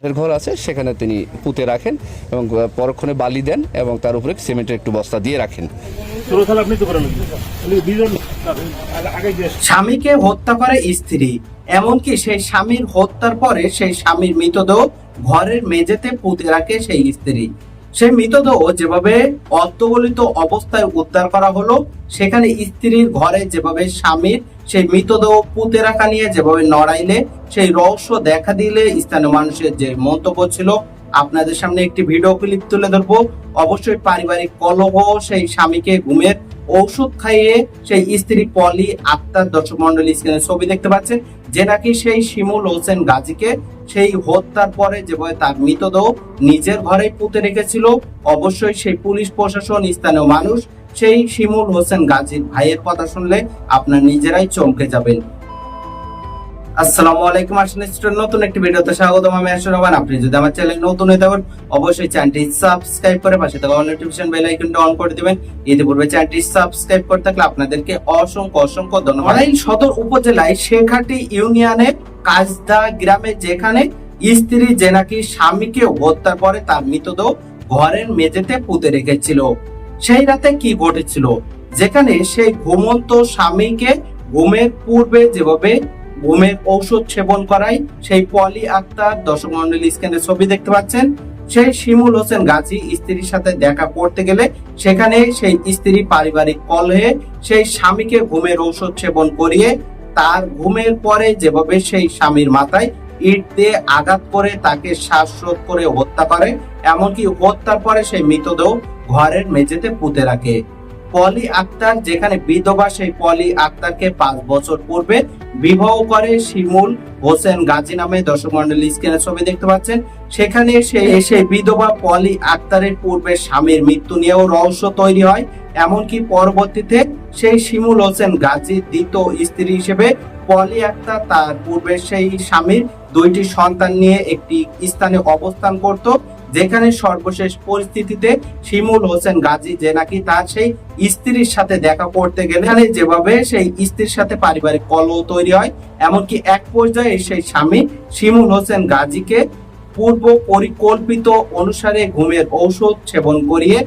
কাঠের ঘর আছে সেখানে তিনি পুঁতে রাখেন এবং পরক্ষণে বালি দেন এবং তার উপরে সিমেন্টের একটু বস্তা দিয়ে রাখেন। স্বামীকে হত্যা করে স্ত্রী এমনকি সেই স্বামীর হত্যার পরে সেই স্বামীর মৃতদেহ ঘরের মেঝেতে পুঁতে রাখে সেই স্ত্রী। সেই মৃতদেহ যেভাবে অর্ধগলিত অবস্থায় উদ্ধার করা হলো সেখানে স্ত্রীর ঘরে যেভাবে স্বামীর সেই মৃতদেহ পুঁতে রাখা নিয়ে যেভাবে নড়াইলে, সেই রহস্য দেখা দিলে স্থানীয় মানুষের যে মন্তব্য ছিল, আপনাদের সামনে একটি ভিডিও ক্লিপ তুলে ধরবো। অবশ্যই পারিবারিক কলহ, সেই স্বামীকে ঘুমের ঔষধ খাইয়ে সেই স্ত্রী পলি আক্তার দর্শক মন্ডলী স্ক্রিনে ছবি দেখতে পাচ্ছেন, যে নাকি সেই শিমুল হোসেন গাজীকে সেই হত্যার পরে যেভাবে তার মৃতদেহ নিজের ঘরে পুঁতে রেখেছিল, অবশ্যই সেই পুলিশ প্রশাসন, স্থানীয় মানুষ, সেই শিমুল হোসেন গাজীর ভাইয়ের কথা শুনলে আপনার নিজেরাই চমকে যাবেন। আসসালামু আলাইকুম আসলে নতুন একটি ভিডিওতে স্বাগতম। আমি আশা রহমান। আপনি যদি আমার চ্যানেল নতুন হয়ে থাকেন, অবশ্যই চ্যানেলটি সাবস্ক্রাইব করে পাশে থাকা নোটিফিকেশন বেল আইকনটা অন করে ইতিপূর্বে চ্যানেলটি সাবস্ক্রাইব করে থাকলে আপনাদেরকে অসংখ্য অসংখ্য ধন্যবাদ। সদর উপজেলায় শেখাটি ইউনিয়নে কাজদা গ্রামে যেখানে স্ত্রী যে নাকি স্বামীকে হত্যার পরে তার মৃতদেহ ঘরের মেঝেতে পুঁতে রেখেছিল, সেই রাতে কি ঘটেছিল? যেখানে সেই ঘুমন্ত স্বামীকে ঘুমের পূর্বে যেভাবে ঘুমের ঔষধ সেবন করায় সেই পলি আক্তার, দর্শক মন্ডলী স্ক্যানে ছবি দেখতে পাচ্ছেন। সেই শিমুল হোসেন গাজী স্ত্রীর সাথে দেখা করতে গেলে সেখানে সেই স্ত্রী পারিবারিক কলহে সেই স্বামীকে ঘুমের ঔষধ সেবন করিয়ে তার ঘুমের পরে যেভাবে সেই স্বামীর মাথায় ইট দিয়ে আঘাত করে তাকে শ্বাসরোধ করে হত্যা করে, এমনকি হত্যার পরে সেই মৃতদেহ ঘরের মেঝেতে পুঁতে রাখে। পলি আক্তার যেখানে বিধবা সেই পলি আক্তারকে পাঁচ বছর পূর্বে বিবাহ করে শিমুল হোসেন গাজী নামে দর্শক মন্ডলী ছবি দেখতে পাচ্ছেন। সেখানে সে এসে বিধবা পলি আক্তারের পূর্বে স্বামীর মৃত্যু নিয়েও রহস্য তৈরি হয়। এমনকি পরবর্তীতে সেই শিমুল হোসেন গাজীর দ্বিতীয় স্ত্রী হিসেবে পলি আক্তার তার পূর্বে সেই স্বামীর দুইটি সন্তান নিয়ে একটি স্থানে অবস্থান করত। যেখানে সর্বশেষ পরিস্থিতিতে শিমুল হোসেন গাজী, যে নাকি তার সেই স্ত্রীর সাথে দেখা করতে গেলে যেভাবে সেই স্ত্রীর সাথে পারিবারিক কলহ তৈরি হয়, এমনকি এক পর্যায়ে সেই স্বামী শিমুল হোসেন গাজীকে পূর্ব পরিকল্পিত অনুসারে ঘুমের ঔষধ সেবন করিয়ে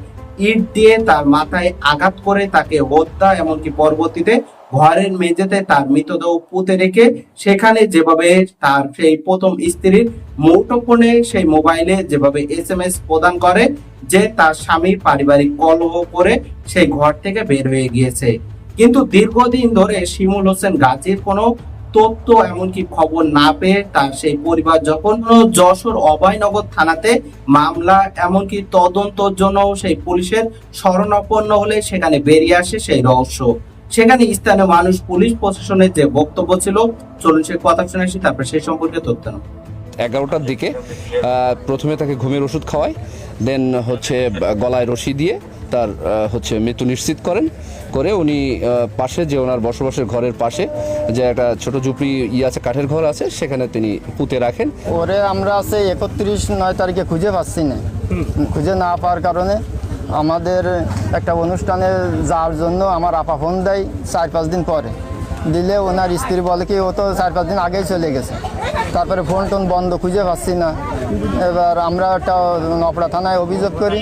ইট দিয়ে তার মাথায় আঘাত করে তাকে হত্যা, এমনকি পরবর্তীতে ঘরের মেঝেতে তার মৃতদেহ পুঁতে রেখে সেখানে যেভাবে তার সেই প্রথম স্ত্রীর মুঠোফোনে সেই মোবাইলে যেভাবে এস এম এস প্রদান করে যে তার স্বামী পারিবারিক কলহ করে সেই ঘর থেকে বের হয়ে গিয়েছে। কিন্তু দীর্ঘদিন ধরে শিমুল হোসেন গাজীর কোনো তথ্য এমনকি খবর না পেয়ে তার সেই পরিবার যখন যশোর অভয়নগর থানাতে মামলা এমনকি তদন্তর জন্য সেই পুলিশের শরণাপন্ন হলে সেখানে বেরিয়ে আসে সেই রহস্য। সেখানে স্থানীয় মানুষ পুলিশ প্রশাসনের যে বক্তব্য ছিল চলুন সে কথা শুনে আসি তারপরে সেই সম্পর্কে তথ্য নেব। এগারোটার দিকে প্রথমে তাকে ঘুমের ওষুধ খাওয়ায় দেন হচ্ছে গলায় রশি দিয়ে তার হচ্ছে মৃত্যু নিশ্চিত করেন করে উনি পাশে যে ওনার বসবাসের ঘরের পাশে যে একটা ছোট ঝুপড়ি ইয়ে আছে কাঠের ঘর আছে সেখানে তিনি পুঁতে রাখেন। ওরে আমরা সেই একত্রিশ নয় তারিখে খুঁজে পাচ্ছি না। খুঁজে না পাওয়ার কারণে আমাদের একটা অনুষ্ঠানে যাওয়ার জন্য আমার আপা ফোন দেয় চার পাঁচ দিন পরে। দিলে ওনার স্ত্রী বলে কি, ও তো চার পাঁচ দিন আগেই চলে গেছে। তারপরে ফোন টোন বন্ধ, খুঁজে পাচ্ছি না। এবার আমরা একটা নপড়া থানায় অভিযোগ করি।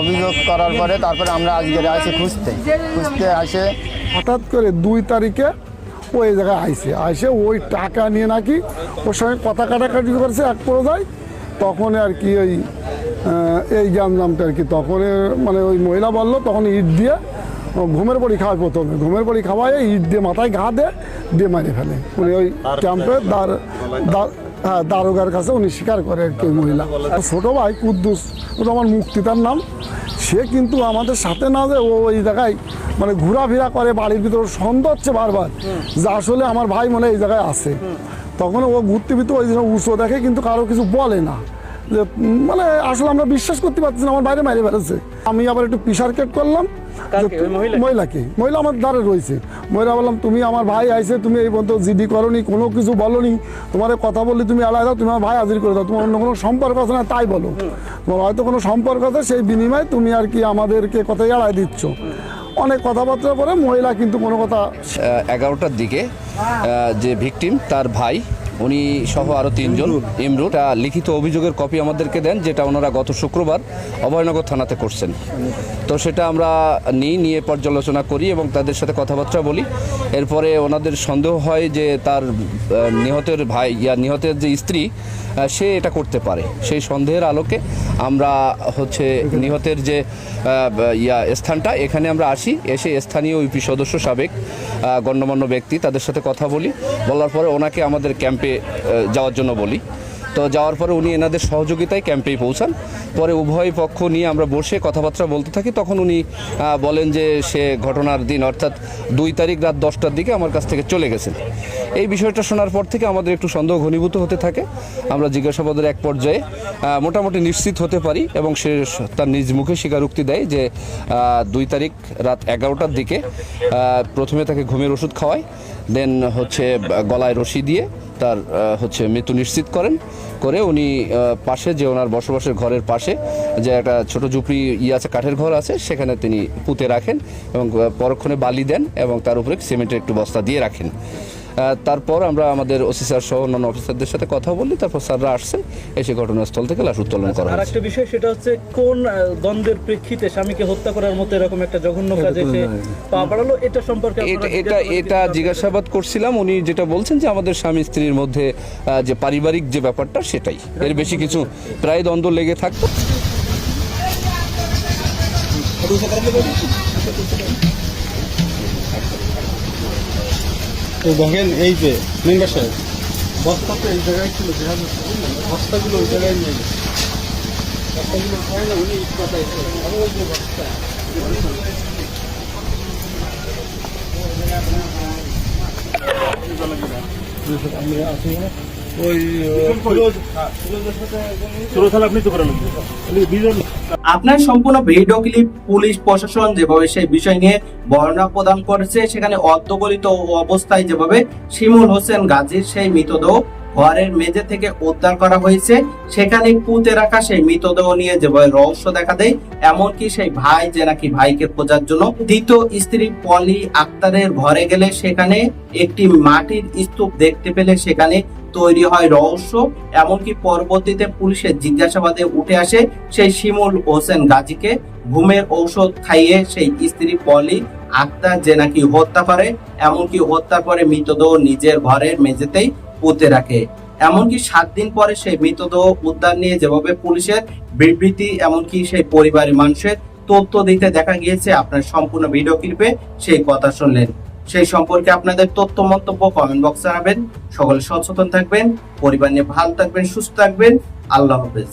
অভিযোগ করার পরে তারপরে আমরা আজকে আসি খুঁজতে। খুঁজতে আসে হঠাৎ করে দুই তারিখে ওই জায়গায় আইসে। আইসে ওই টাকা নিয়ে নাকি ওর সঙ্গে কথা কাটাকাটি করেছে, এক পর্যায়ে। তখন আর কি ওই এই জামজামটা আর কি। তখন মানে ওই মহিলা বলল তখন ইট দিয়ে ঘুমের পরি খাওয়ায় প্রথমে। ঘুমের পরি খাওয়ায় ইট দিয়ে মাথায় ঘা দে দিয়ে মারে ফেলে। উনি ওই ক্যাম্পে দার হ্যাঁ দারোগার কাছে উনি স্বীকার করে আর কি মহিলা। ছোটো ভাই কুদ্দুস ওটা আমার মুক্তিতার নাম। সে কিন্তু আমাদের সাথে না যে ও ওই জায়গায় মানে ঘোরাফেরা করে বাড়ির ভিতরে সন্দেহ হচ্ছে বারবার। যে আসলে আমার ভাই মনে এই জায়গায় আছে। তখন ও ঘুরতে ফিরতে ওই জন্য উঁচু দেখে কিন্তু কারও কিছু বলে না। যে মানে আসলে আমরা বিশ্বাস করতে পারছি না আমার বাইরে মাইরে বেড়েছে আমি আবার একটু পিসার কেট করলাম? মহিলাকে? মহিলাকে? মহিলা আমার দ্বারে রয়েছে। মহিলা বললাম তুমি আমার ভাই আইছে তুমি এই পর্যন্ত জিডি করনি কোনো কিছু বলনি। তোমার কথা বললে তুমি আলাদা দাও তুমি আমার ভাই হাজির করে দাও। তোমার অন্য কোনো সম্পর্ক আছে না তাই বলো। তোমার হয়তো কোনো সম্পর্ক আছে সেই বিনিময়ে তুমি আর কি আমাদেরকে কথা এড়াই দিচ্ছ। অনেক কথাবার্তা করে মহিলা কিন্তু কোনো কথা এগারোটার দিকে যে ভিকটিম তার ভাই উনি সহ আরও তিনজন ইমরুল একটা লিখিত অভিযোগের কপি আমাদেরকে দেন যেটা ওনারা গত শুক্রবার অভয়নগর থানাতে করছেন। তো সেটা আমরা নিই নিয়ে পর্যালোচনা করি এবং তাদের সাথে কথাবার্তা বলি। এরপরে ওনাদের সন্দেহ হয় যে তার নিহতের ভাই ইয়া নিহতের যে স্ত্রী সে এটা করতে পারে। সেই সন্দেহের আলোকে আমরা হচ্ছে নিহতের যে ইয়া স্থানটা এখানে আমরা আসি এসে স্থানীয় ইউপি সদস্য সাবেক গণ্যমান্য ব্যক্তি তাদের সাথে কথা বলি। বলার পরে ওনাকে আমাদের ক্যাম্পে আহ, যাওয়ার জন্য বলি। তো যাওয়ার পরে উনি এনাদের সহযোগিতায় ক্যাম্পেই পৌঁছান। পরে উভয় পক্ষ নিয়ে আমরা বসে কথাবার্তা বলতে থাকি। তখন উনি বলেন যে সে ঘটনার দিন অর্থাৎ দুই তারিখ রাত দশটার দিকে আমার কাছ থেকে চলে গেছেন। এই বিষয়টা শোনার পর থেকে আমাদের একটু সন্দেহ ঘনীভূত হতে থাকে। আমরা জিজ্ঞাসাবাদের এক পর্যায়ে মোটামুটি নিশ্চিত হতে পারি এবং সে তার নিজ মুখে স্বীকারোক্তি দেয় যে দুই তারিখ রাত এগারোটার দিকে প্রথমে তাকে ঘুমের ওষুধ খাওয়ায় দেন হচ্ছে গলায় রশি দিয়ে তার হচ্ছে মৃত্যু নিশ্চিত করেন, করে উনি পাশে যে ওনার বসবাসের ঘরের পাশে যে একটা ছোট ঝুপড়ি ইয়ে আছে, কাঠের ঘর আছে, সেখানে তিনি পুঁতে রাখেন এবং পরক্ষণে বালি দেন এবং তার উপরে সিমেন্টের একটু বস্তা দিয়ে রাখেন। তারপর আমরা আমাদের ওসি স্যার সহ অন্যান্য অফিসারদের সাথে কথা বলি তারপর স্যাররা আসছেন এসে ঘটনাস্থল থেকে লাশ উত্তোলন করা আর হয়েছে। একটা বিষয় সেটা হচ্ছে কোন দ্বন্দ্বের প্রেক্ষিতে স্বামীকে হত্যা করার মতো এরকম একটা জঘন্য কাজে সে পা বাড়ালো এটা সম্পর্কে এটা এটা এটা জিজ্ঞাসাবাদ করছিলাম উনি যেটা বলছেন যে আমাদের স্বামী স্ত্রীর মধ্যে যে পারিবারিক যে ব্যাপারটা সেটাই। এর বেশি কিছু প্রায় দ্বন্দ্ব লেগে থাকতো। তো দেখেন এই যে মেম্বার সাহেব বস্তা তো এই জায়গায় ছিল বস্তাগুলো ওই জায়গায় নিয়ে গেছে বস্তাগুলো হয় না উনি ইট পাতাইছে আর আছি যে বস্তা। ওই আপনি তো করেন আপনার সম্পূর্ণ ভিডিও ক্লিপ পুলিশ প্রশাসন যেভাবে সেই বিষয় নিয়ে বর্ণনা প্রদান করেছে সেখানে অর্ধগলিত অবস্থায় যেভাবে শিমুল হোসেন গাজীর সেই মৃতদেহ ঘরের মেঝে থেকে উদ্ধার করা হয়েছে সেখানে পুঁতে রাখা সেই মৃতদেহ নিয়ে যেভাবে রহস্য দেখা দেয় এমনকি সেই ভাই যে নাকি ভাইকে খোঁজার জন্য দ্বিতীয় স্ত্রী পলি আক্তারের ঘরে গেলে সেখানে একটি মাটির স্তূপ দেখতে পেলে সেখানে তৈরি হয় রহস্য, এমনকি পরবর্তীতে পুলিশের জিজ্ঞাসাবাদে উঠে আসে সেই শিমুল হোসেন গাজীকে। ঘুমের ঔষধ খাইয়ে সেই স্ত্রী পলি, আক্তার, যে নাকি হত্যা করে, এমনকি হত্যার পরে মৃতদেহ নিজের ঘরের মেঝেতেই পুঁতে রাখে। এমনকি সাত দিন পরে সেই মৃতদেহ উদ্ধার নিয়ে যেভাবে পুলিশের বিবৃতি, এমনকি সেই পরিবারের মানুষের তথ্য দিতে দেখা গিয়েছে, আপনার সম্পূর্ণ ভিডিও ক্লিপে সেই কথা শুনলেন। সেই সম্পর্কে আপনাদের তথ্য, মন্তব্য কমেন্ট বক্স জানাবেন সকলে সচেতন থাকবেন, পরিবার নিয়ে ভালো থাকবেন, সুস্থ থাকবেন। আল্লাহ হাফেজ।